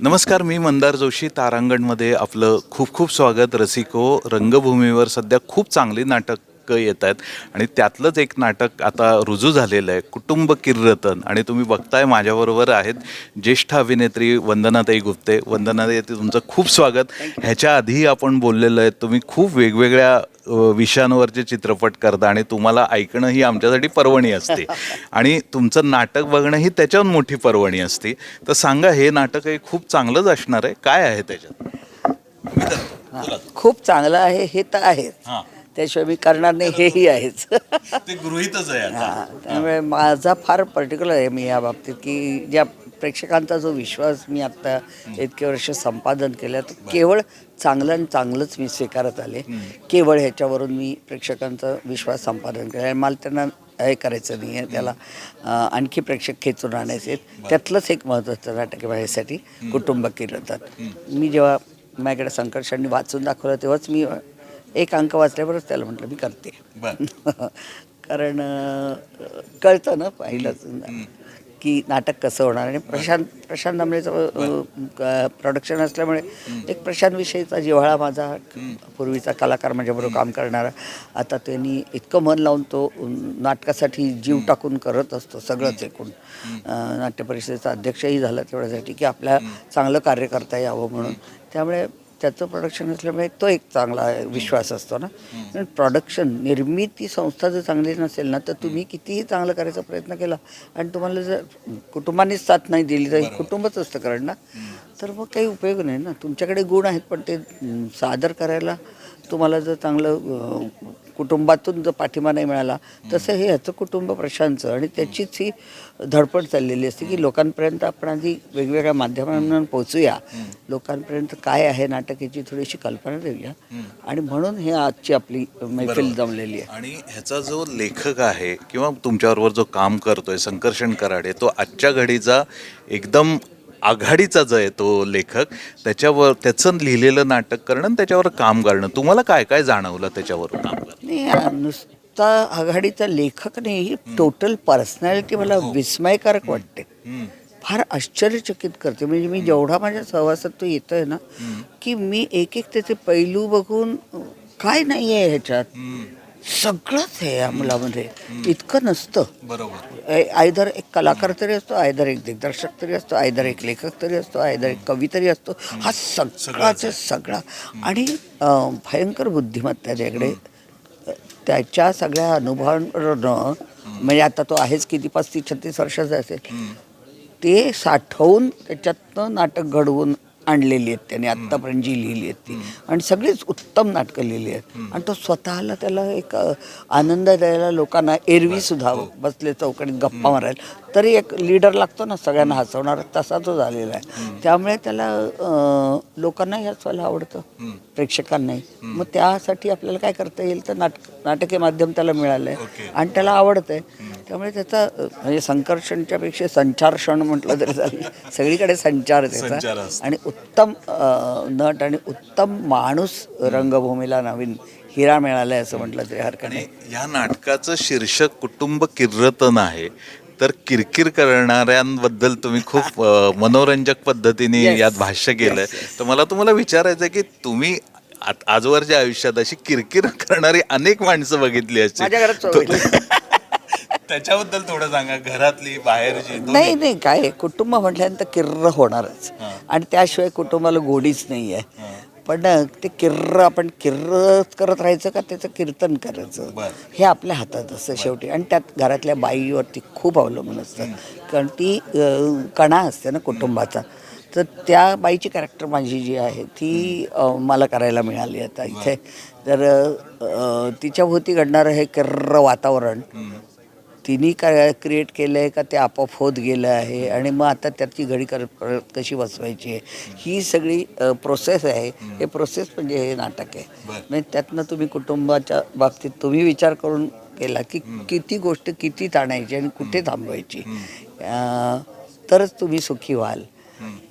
नमस्कार मी मंदार जोशी तारांगणमध्ये आपलं खूप खूप स्वागत. रसिको रंगभूमीवर सध्या खूप चांगली नाटक येत आहेत. आणि त्यातलंच एक नाटक आता रुजू झालेलं आहे कुटुंब किर्रतन. आणि तुम्ही बघताय माझ्याबरोबर आहेत ज्येष्ठ अभिनेत्री वंदनाताई गुप्ते. वंदनाताई तुमचं खूप स्वागत. ह्याच्या आधी आपण बोललेलं आहे. तुम्ही खूप वेगवेगळ्या विषयांवरचे चित्रपट करता आणि तुम्हाला ऐकणं ही आमच्यासाठी पर्वणी असते. आणि तुमचं नाटक बघणं ही त्याच्याहून मोठी पर्वणी असते. तर सांगा हे नाटक हे खूप चांगलंच असणार आहे? काय आहे त्याच्यात. खूप चांगलं आहे हे तर आहेच. हां. त्याशिवाय मी करणार नाही हेही आहेच. ते गृहितच आहे. हा, त्यामुळे माझा फार पर्टिक्युलर आहे मी या बाबतीत की ज्या प्रेक्षकांचा जो विश्वास मी आत्ता इतके वर्ष संपादन केलं तर केवळ चांगलं आणि चांगलंच मी स्वीकारत आले. केवळ ह्याच्यावरून मी प्रेक्षकांचा विश्वास संपादन केला. आणि मला त्यांना हे करायचं नाही आहे त्याला आणखी प्रेक्षक खेचून आणायचे आहेत. त्यातलंच एक महत्त्वाचं नाटक आहे माझ्यासाठी कुटुंब किरतात मी जेव्हा माझ्याकडे संकर्षांनी वाचून दाखवलं तेव्हाच मी एक अंक वाचल्यावरच त्याला म्हटलं मी करते. कारण कळतं ना पहिलंच की नाटक कसं होणार आणि प्रशांत प्रशांत दामलेचं प्रोडक्शन असल्यामुळे एक प्रशांत विषयीचा जिव्हाळा माझा पूर्वीचा कलाकार माझ्याबरोबर काम करणारा. आता त्यांनी इतकं मन लावून तो नाटकासाठी जीव टाकून करत असतो सगळंच एकूण. नाट्य परिषदेचा अध्यक्षही झाला तेवढ्यासाठी की आपल्या चांगलं कार्य करता यावं म्हणून. त्यामुळे त्याचं प्रोडक्शन असल्यामुळे तो एक चांगला विश्वास असतो ना. पण प्रोडक्शन निर्मिती संस्था जर चांगली नसेल ना तर तुम्ही कितीही चांगलं करायचा प्रयत्न केला आणि तुम्हाला जर कुटुंबानेच साथ नाही दिली तर कुटुंबच असतं कारण ना. तर मग काही उपयोग नाही ना. तुमच्याकडे गुण आहेत पण ते सादर करायला तुम्हाला जर चांगलं कुटुंबातून जर पाठिंबा नाही मिळाला तसं हे ह्याचं कुटुंब प्रशांतचं आणि त्याचीच ही धडपड चाललेली असते की लोकांपर्यंत आपण आधी वेगवेगळ्या माध्यमांना पोचूया लोकांपर्यंत काय आहे नाटक याची थोडीशी कल्पना देऊया. आणि म्हणून हे आजची आपली मैफिल जमलेली आहे. आणि ह्याचा जो लेखक आहे किंवा तुमच्याबरोबर जो काम करतोय संकर्षण कराडे तो आजच्या घडीचा एकदम आघाडीचा जो आहे तो लेखक त्याच्यावर त्याचं लिहिलेलं नाटक करणं आणि त्याच्यावर काम करणं. तुम्हाला काय काय जाणवलं त्याच्यावर काम करणं? नाही नुसता आघाडीचा लेखक नाही ही टोटल पर्सनॅलिटी मला विस्मयकारक वाटते. फार आश्चर्यचकित करते. म्हणजे मी जेवढा माझ्या सहवासात तो येतोय ना की मी एक एक त्याचे पैलू बघून काय नाही आहे ह्याच्यात सगळंच आहे या मुलामध्ये. इतकं नसतं. बरोबर. आयदर एक कलाकार तरी असतो आयदर एक दिग्दर्शक तरी असतो आयदर एक लेखक तरी असतो आयदर एक कवी तरी असतो. हा सगळाच सगळा. आणि भयंकर बुद्धिमत्ता त्याच्याकडे. त्याच्या सगळ्या अनुभवांवरनं म्हणजे आता तो आहेच किती पस्तीस छत्तीस वर्षाचा असेल. ते साठवून त्याच्यातनं नाटक घडवून आणलेली आहेत त्याने आत्तापर्यंत जी लिहिली आहेत ती. आणि सगळीच उत्तम नाटकं लिहिली आहेत. आणि तो स्वतःला त्याला एक आनंद द्यायला लोकांना एरवी सुद्धा बसले चौकडीत गप्पा मारायला. तरी एक लीडर लागतो ना सगळ्यांना हसवणारा तसा तो झालेला आहे. त्यामुळे त्याला लोकांनाही हसवायला आवडतं प्रेक्षकांनाही. मग त्यासाठी आपल्याला काय करता येईल तर नाटक नाटक हे माध्यम त्याला मिळालं आहे आणि त्याला आवडतं आहे त्यामुळे त्याचा म्हणजे संकर्षणच्या पेक्षा संचार क्षण म्हटलं तरी चालेल. सगळीकडे संचार आहे संचार त्याचा. आणि उत्तम नट आणि उत्तम माणूस रंगभूमीला नवीन हिरा मिळालाय असं म्हटलं तरी हरकत नाही. या नाटकाचं शीर्षक कुटुंब किर्रतन आहे. तर किरकिर करणाऱ्यांबद्दल तुम्ही खूप मनोरंजक पद्धतीने. यात भाष्य केलंय. तर मला तुम्हाला विचारायचं आहे की तुम्ही आजवरच्या आयुष्यात अशी किरकिर करणारी अनेक माणसं बघितली असतील. माझ्या घरात तो- चोवीस. त्याच्याबद्दल थोडं सांगा घरातली बाहेरची. नाही नाही काय कुटुंब म्हटल्यानंतर किर्र होणारच. आणि त्याशिवाय कुटुंबाला गोडीच नाही आहे पण ते किर्र आपण किर्र करत राहायचं का? त्याचं कीर्तन करायचं. हे आपल्या हातात असतं शेवटी. आणि त्यात घरातल्या बाईवरती खूप अवलंबून असतं. कारण ती कणा असते ना कुटुंबाचा. तर त्या बाईची कॅरेक्टर माझी जी आहे ती मला करायला मिळाली आता इथे. तर अं, तिच्या भोवती घडणारं हे किर्र वातावरण तिने काय क्रिएट केलं आहे का ते आपोआप होत गेलं आहे आणि मग आता त्याची घडी कर परत कशी बसवायची आहे? ही सगळी प्रोसेस आहे. हे प्रोसेस म्हणजे हे नाटक आहे. म्हणजे त्यातनं तुम्ही कुटुंबाच्या बाबतीत तुम्ही विचार करून केला की किती गोष्ट किती ताणायची आणि कुठे थांबवायची. तरच तुम्ही सुखी व्हाल.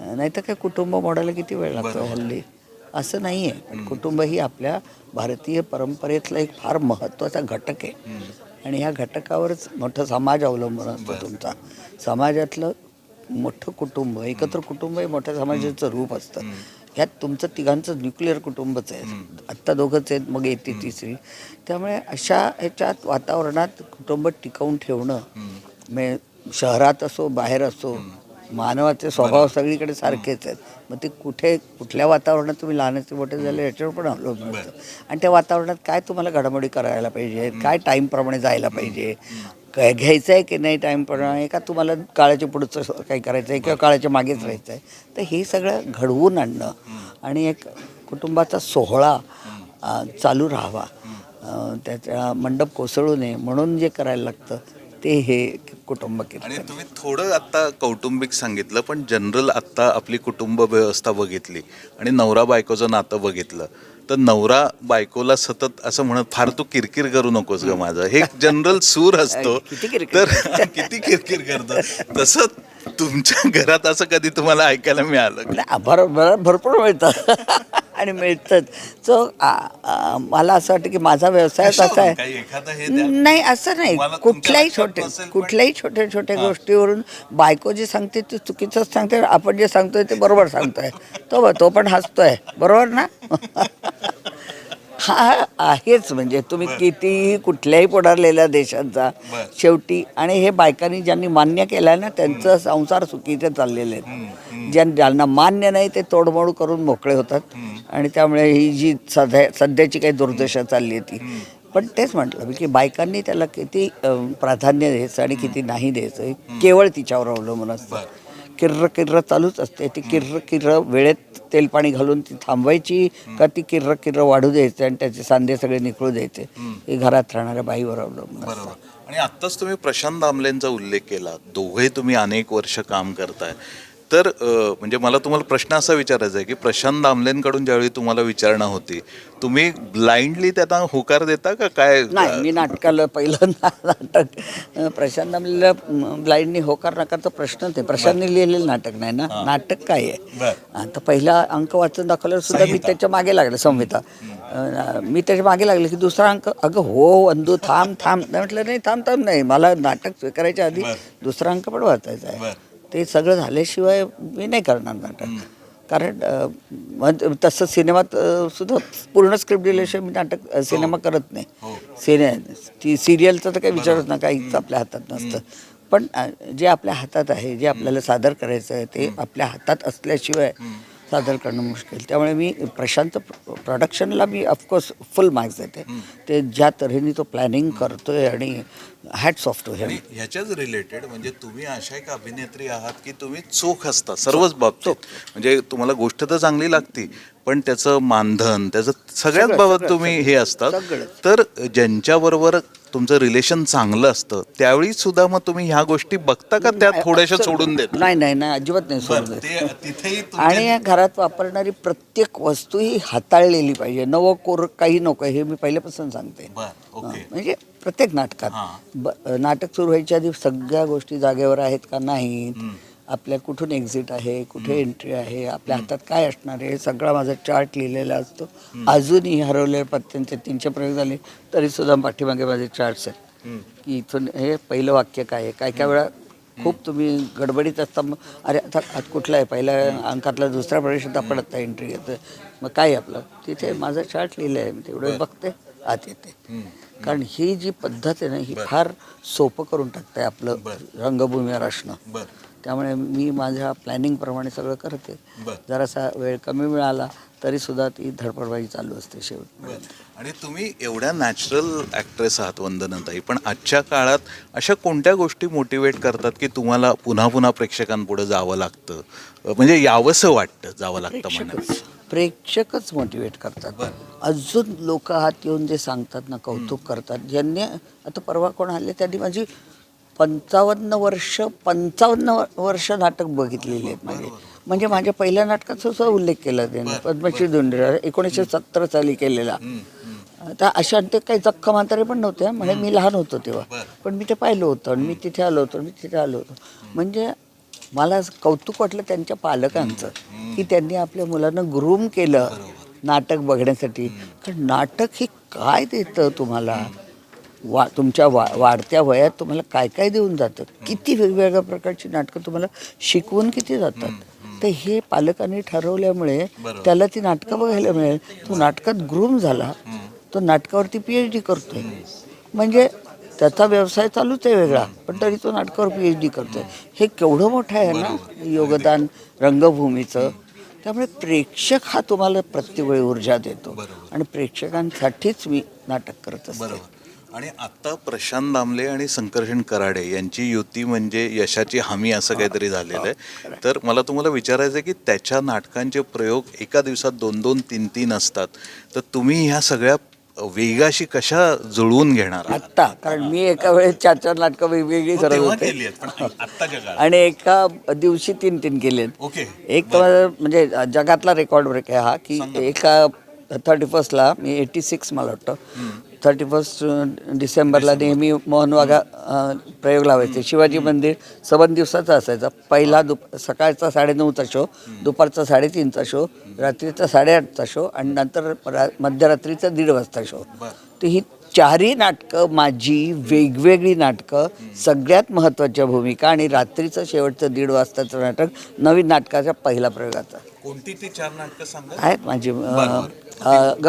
नाहीतर काय कुटुंब मोडायला किती वेळ लागतो हल्ली? असं नाही आहे पण कुटुंब ही आपल्या भारतीय परंपरेतला एक फार महत्त्वाचा घटक आहे. आणि ह्या घटकावरच मोठं समाज अवलंबून असतो तुमचा. समाजातलं मोठं कुटुंब एकत्र कुटुंब हे मोठ्या समाजाचं रूप असतं. ह्यात तुमचं तिघांचं न्यूक्लिअर कुटुंबच आहे. आत्ता दोघंच आहेत मग येते तिसरी. त्यामुळे अशा ह्याच्यात वातावरणात कुटुंब टिकवून ठेवणं म्हणजे शहरात असो बाहेर असो मानवाचे स्वभाव सगळीकडे सारखेच आहेत. मग ते कुठे कुठल्या वातावरणात तुम्ही लहानाचे मोठे झाले याच्यावर पण अवलंबून असतं आणि त्या वातावरणात काय तुम्हाला घडामोडी करायला पाहिजे? काय टाईमप्रमाणे जायला पाहिजे? काय घ्यायचं आहे की नाही टाईमप्रमाणे का तुम्हाला काळाच्या पुढचं काही करायचं आहे किंवा काळाच्या मागेच राहायचं आहे तर हे सगळं घडवून आणणं आणि एक कुटुंबाचा सोहळा चालू राहावा. अ, त्याचा मंडप कोसळू नये म्हणून जे करायला लागतं ते हे कुटुंब आणि तुम्ही थोडं आत्ता कौटुंबिक सांगितलं पण जनरल आत्ता आपली कुटुंब व्यवस्था बघितली आणि नवरा बायकोचं नातं बघितलं. तर नवरा बायकोला सतत असं म्हणत फार तू किरकिर करू नकोस ग माझं. हे जनरल सूर असतो. तर किती किरकिर करतं. तसं तुमच्या घरात असं कधी तुम्हाला ऐकायला मिळालं? नाही, भर भर भरपूर मिळतं. आणि मिळतं सो मला असं वाटतं की माझा व्यवसाय असा आहे. काही एखादं हे द्या. नाही असं नाही. तुमच्या कुठल्याही लक्षात छोटे नसेल पण- कुठल्याही छोट्या छोट्या गोष्टीवरून बायको जे सांगते ते चुकीचंच सांगते आपण जे सांगतोय ते बरोबर सांगतोय. तो तो पण हसतोय. बरोबर ना? हा आहेच म्हणजे तुम्ही कितीही कुठल्याही पुढारलेल्या देशांचा. शेवटी आणि हे बायकांनी ज्यांनी मान्य केलं ना त्यांचं संसार चुकीचे चाललेले आहेत. ज्यां ज्यांना मान्य नाही ते तोडमोड करून मोकळे होतात. आणि त्यामुळे ही जी सध्या सध्याची काही दुर्दशा चालली आहे ती. पण तेच म्हटलं मी की बायकांनी त्याला किती प्राधान्य द्यायचं आणि किती नाही द्यायचं हे केवळ तिच्यावर अवलंबून असतं. किर्र किर्र चालूच असते. ती किर्र किर्र वेळेत तेल पाणी घालून ती थांबवायची का ती किर्र किर्र वाढू द्यायचे आणि त्याचे सांधे सगळे निकळू द्यायचे. हे घरात राहणाऱ्या बाईवर अवलंबून असतं. आणि आत्ताच तुम्ही प्रशांत आमलेंचा उल्लेख केला. दोघे तुम्ही अनेक वर्ष काम करताय. तर म्हणजे मला तुम्हाला प्रश्न असा विचारायचा आहे की प्रशांत दामलेंकडून ज्यावेळी तुम्हाला विचारणा होती तुम्ही ब्लाइंडली त्यांना होकार देता का काय? नाही मी नाटकाला पहिलं नाटक प्रशांत आमलेला ब्लाइंडनी होकार नकारचा प्रश्नच आहे प्रशांतने लिहिलेलं नाटक नाही ना? नाटक काय आहे. आता पहिला अंक वाचून दाखवल्यावर सुद्धा मी त्याच्यामागे लागले संहिता. मी त्याच्यामागे लागले की दुसरा अंक अगं हो वंदू थांब थांब. नाही म्हटलं नाही थांब थांब नाही. मला नाटक स्वीकारायच्या आधी दुसरा अंक पण वाचायचा आहे. ते सगळं झाल्याशिवाय मी नाही करणार नाटक. कारण तसं सिनेमात सुद्धा पूर्ण स्क्रिप्ट दिल्याशिवाय मी नाटक सिनेमा करत नाही. सिने ती सिरियलचं तर काही विचारच ना काहीच आपल्या हातात नसतं. पण जे आपल्या हातात आहे जे आपल्याला सादर करायचं आहे ते आपल्या हातात असल्याशिवाय सादर करणं मुश्किल. त्यामुळे मी प्रशांत प्रोडक्शनला मी ऑफकोर्स फुल मार्क्स देते. ते ज्या तऱ्हेने तो प्लॅनिंग करतोय आणि हॅट्स ऑफ टू हेम ह्याच्याच रिलेटेड म्हणजे तुम्ही अशा एक अभिनेत्री आहात की तुम्ही चोख असता सर्वच बाबतीत. म्हणजे तुम्हाला गोष्ट तर चांगली लागती पण त्याचं मानधन त्याचं सगळ्याच सगळं, बाबत तुम्ही हे असतात. तर ज्यांच्याबरोबर तुमचं रिलेशन चांगलं असतं त्यावेळी सुद्धा मग तुम्ही ह्या गोष्टी बघता का? त्या थोड्याशा सोडून देता? नाही नाही नाही अजिबात नाही सोडून देत. आणि या घरात वापरणारी प्रत्येक वस्तू ही हाताळलेली पाहिजे. नवं कोर काही नको हे मी पहिल्यापासून सांगते. म्हणजे प्रत्येक नाटकात. ब- नाटक सुरू व्हायच्या आधी सगळ्या गोष्टी जागेवर आहेत का नाहीत? आपल्या कुठून एक्झिट आहे? कुठे एंट्री आहे? आपल्या हातात काय असणार आहे? हे सगळा माझा चार्ट लिहिलेला असतो. अजूनही हरवलेल्या पत्त्यांचे तीनशे प्रयोग झाले तरी सुद्धा पाठीमागे माझे चार्ट्स आहेत. की इथून हे पहिलं वाक्य काय आहे? काय काय वेळा खूप तुम्ही गडबडीत असता मग अरे आता आत कुठला आहे? पहिल्या अंकातला दुसरा प्रवेशात आपण आता एंट्री घेतोय. मग काय आपलं? तिथे माझं चार्ट लिहिलं आहे मी तेवढं बघते आत येते. कारण ही जी पद्धत आहे ना ही फार सोपं करून टाकते आपलं रंगभूमीवर असणं त्यामुळे मी माझ्या प्लॅनिंगप्रमाणे सगळं करते. जरासा वेळ कमी मिळाला तरी सुद्धा ती धडपडबाजी चालू असते शेवट आणि तुम्ही एवढ्या नॅचरल ॲक्ट्रेस आहात वंदनाताई पण आजच्या काळात अशा कोणत्या गोष्टी मोटिवेट करतात की तुम्हाला पुन्हा पुन्हा प्रेक्षकांपुढे जावं लागतं? म्हणजे यावंसं वाटतं जावं लागतं म्हणा प्रेक्षकच मोटिवेट करतात. अजून लोक हात येऊन जे सांगतात ना कौतुक करतात. ज्यांनी आता परवा कोण आले त्यांनी माझी पंचावन्न वर्ष पंचावन्न वर्ष नाटक बघितलेली आहेत माझे. म्हणजे माझ्या पहिल्या नाटकाचा सुद्धा उल्लेख केला त्याने. पद्मश्री धुंडे एकोणीसशे सत्तर साली केलेला. आता अशा ते काही जख्ख म्हातारे पण नव्हते म्हणजे मी लहान होतो तेव्हा. पण मी ते पाहिलं होतं आणि मी तिथे आलो होतो मी तिथे आलो होतो. म्हणजे मला कौतुक वाटलं त्यांच्या पालकांचं की त्यांनी आपल्या मुलांना ग्रूम केलं नाटक बघण्यासाठी. कारण नाटक हे काय देतं तुम्हाला? वा तुमच्या वा वाढत्या वयात तुम्हाला काय काय देऊन जातं? किती वेगवेगळ्या प्रकारची नाटकं तुम्हाला शिकवून किती जातात? तर हे पालकांनी ठरवल्यामुळे त्याला ती नाटकं बघायला मिळेल. तो नाटकात ग्रूम झाला तो नाटकावरती पी एच डी करतोय. म्हणजे त्याचा व्यवसाय चालूच आहे वेगळा पण तरी तो नाटकावर पी एच डी करतोय. हे केवढं मोठं आहे ना योगदान रंगभूमीचं त्यामुळे प्रेक्षक हा तुम्हाला प्रत्येक ऊर्जा देतो. आणि प्रेक्षकांसाठीच मी नाटक करत असते. बरोबर. आणि आता प्रशांत दामले आणि संकर्षण कराडे यांची युती म्हणजे यशाची हमी असं काहीतरी झालेलं आहे. तर मला तुम्हाला विचारायचं आहे की त्याच्या नाटकांचे प्रयोग एका दिवसात दोन दोन तीन तीन असतात. तर तुम्ही ह्या सगळ्या वेगाशी कशा जुळवून घेणार आहात? आत्ता कारण मी एका वेळेस चार चार नाटकं वेगवेगळी हो, करत तेव्हा होते केली आहेत, पण आत्ताच्या काळात. आणि एका दिवशी तीन तीन केलेत ओके. एक तर म्हणजे जगातला रेकॉर्ड ब्रेक आहे हा की एका थर्टी फर्स्टला मी एटी सिक्स मला वाटतं थर्टी फर्स्ट डिसेंबरला नेहमी मोहन वाघा अ, प्रयोग लावायचे. शिवाजी मंदिर सबन दिवसाचा असायचा. पहिला दुप सकाळचा साडेनऊचा शो दुपारचा साडेतीनचा शो रात्रीचा साडेआठचा शो आणि नंतर मध्यरात्रीचा दीड वाजता शो तर ही चारही नाटकं माझी वेगवेगळी नाटकं सगळ्यात महत्त्वाच्या भूमिका आणि रात्रीचं शेवटचं दीड वाजताचं नाटक नवीन नाटकाचा पहिला प्रयोगाचा. कोणती ती चार नाटकं सांगा आहेत माझी अं, अं,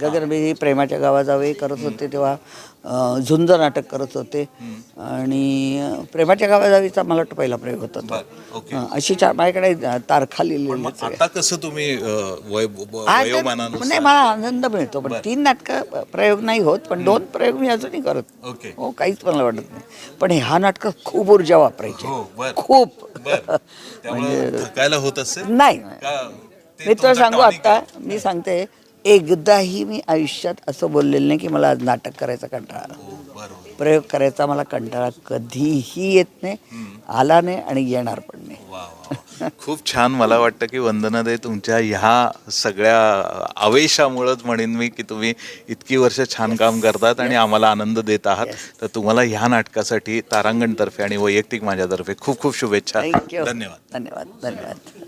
गगन हां प्रेमाच्या गावाजावे करत होते तेव्हा झुंज नाटक करत होते. आणि प्रेमाच्या गावाजावीचा मला वाटतं पहिला प्रयोग होता तो. हं, अशी चार माझ्याकडे तारखा लिहिलेली आता कसं तुम्ही अं, वय ब- आज तर- वयोमानानुसार? नाही मला आनंद मिळतो पण तीन नाटकं प्रयोग नाही होत पण दोन प्रयोग मी अजूनही करत. ओके. हो काहीच मला वाटत नाही. पण ह्या नाटकात खूप ऊर्जा वापरायची. हो बर. खूप. बर. त्यामुळे थकायला होत असेल? नाही. का ते मी तुला तुमचं सांगू tonic आता मी सांगते एकदाही मी आयुष्यात असं बोललेलं नाही की मला आज नाटक करायचा कंटाळा. हो, प्रयोग करायचा मला कंटाळा कधीही येत नाही आला नाही आणि येणार पण नाही. खूप छान मला वाटतं की वंदनादे तुमच्या ह्या सगळ्या आवेशामुळंच म्हणेन मी की तुम्ही इतकी वर्ष छान काम करतात आणि आम्हाला आनंद देत आहात. तर तुम्हाला ह्या नाटकासाठी तारांगणतर्फे आणि वैयक्तिक माझ्यातर्फे खूप खूप शुभेच्छा. थँक्यू धन्यवाद. धन्यवाद. धन्यवाद.